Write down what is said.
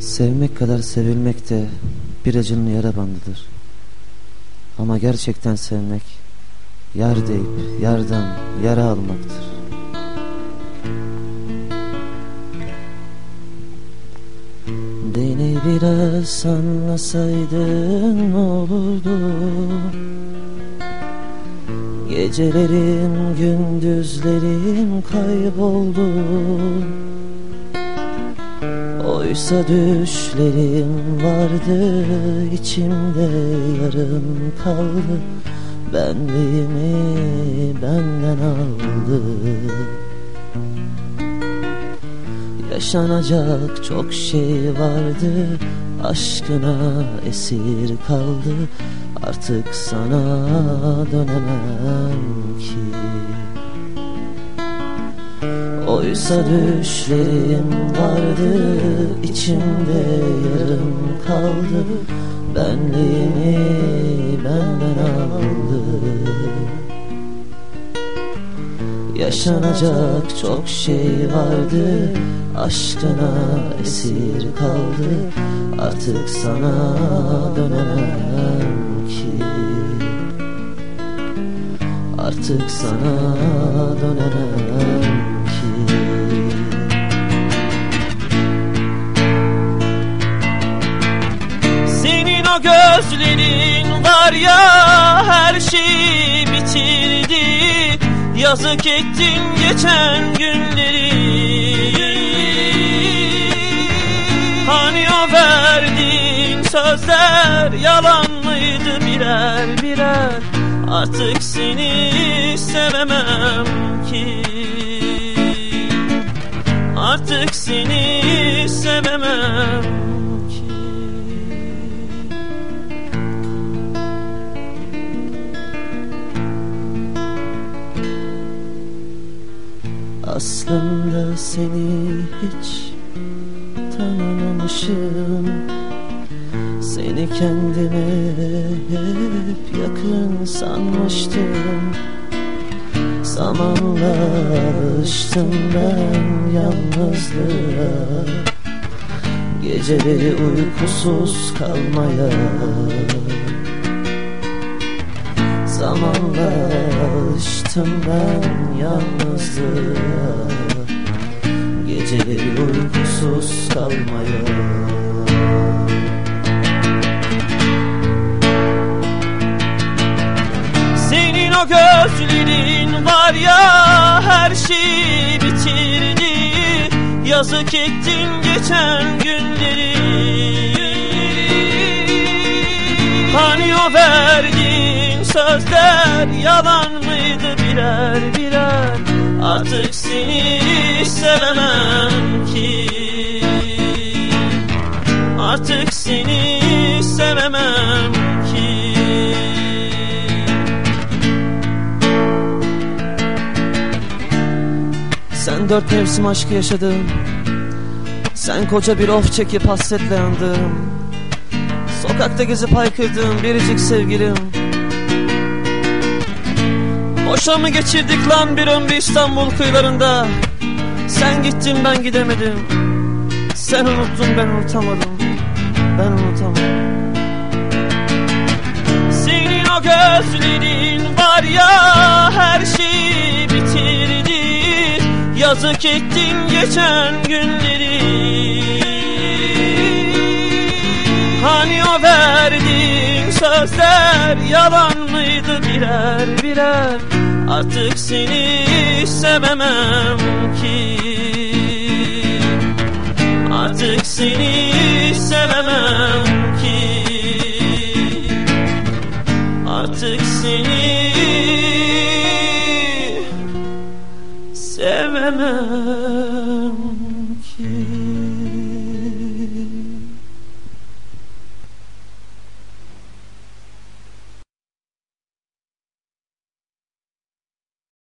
Sevmek kadar sevilmek de bir acının yara bandıdır. Ama gerçekten sevmek, yar deyip yardan yara almaktır. Beni biraz anlasaydın ne olurdu Gecelerim gündüzlerim kayboldu. Oysa düşlerim vardı içimde yarım kaldı. Benliğimi benden aldı. Yaşanacak çok şey vardı Aşkına esir kaldı Artık sana dönemem ki. Oysa düşlerim vardı içimde yarım kaldı. Benliğimi benden aldı. Yaşanacak çok şey vardı Aşkına esir kaldı. Artık sana dönemem Artık sana dönemem ki. Senin o gözlerin var ya her şeyi bitirdi. Yazık ettin geçen günleri. Hani o verdiğin sözler yalan mıydı birer birer Artık seni sevemem ki. Artık seni sevemem ki. Aslında seni hiç tanımamışım Seni kendime hep yakın sanmıştım. Zamanla alıştım ben yalnızlığa. Geceleri uykusuz kalmaya. Zamanla alıştım ben yalnızlığa. Geceleri uykusuz kalmaya var ya her şeyi bitirdi. Yazık ettin geçen günleri. Hani o verdiğin sözler yalan mıydı birer birer? Artık seni sevemem ki. Artık seni sevemem dört mevsim aşkı yaşadın Sen koca bir of çekip hasretle yandın Sokakta gezip haykırdığım biricik sevgilim. Boşa mı geçirdik lan bir ömrü İstanbul kıyılarında. Sen gittin ben gidemedim. Sen unuttun ben unutamadım. Ben unutamadım. Senin o gözlerin var ya her şeyi Yazık ettin geçen günleri. Hani o verdiğin sözler yalan mıydı birer birer? Artık seni sevemem ki. Artık seni sevemem ki. Artık seni sevemem ki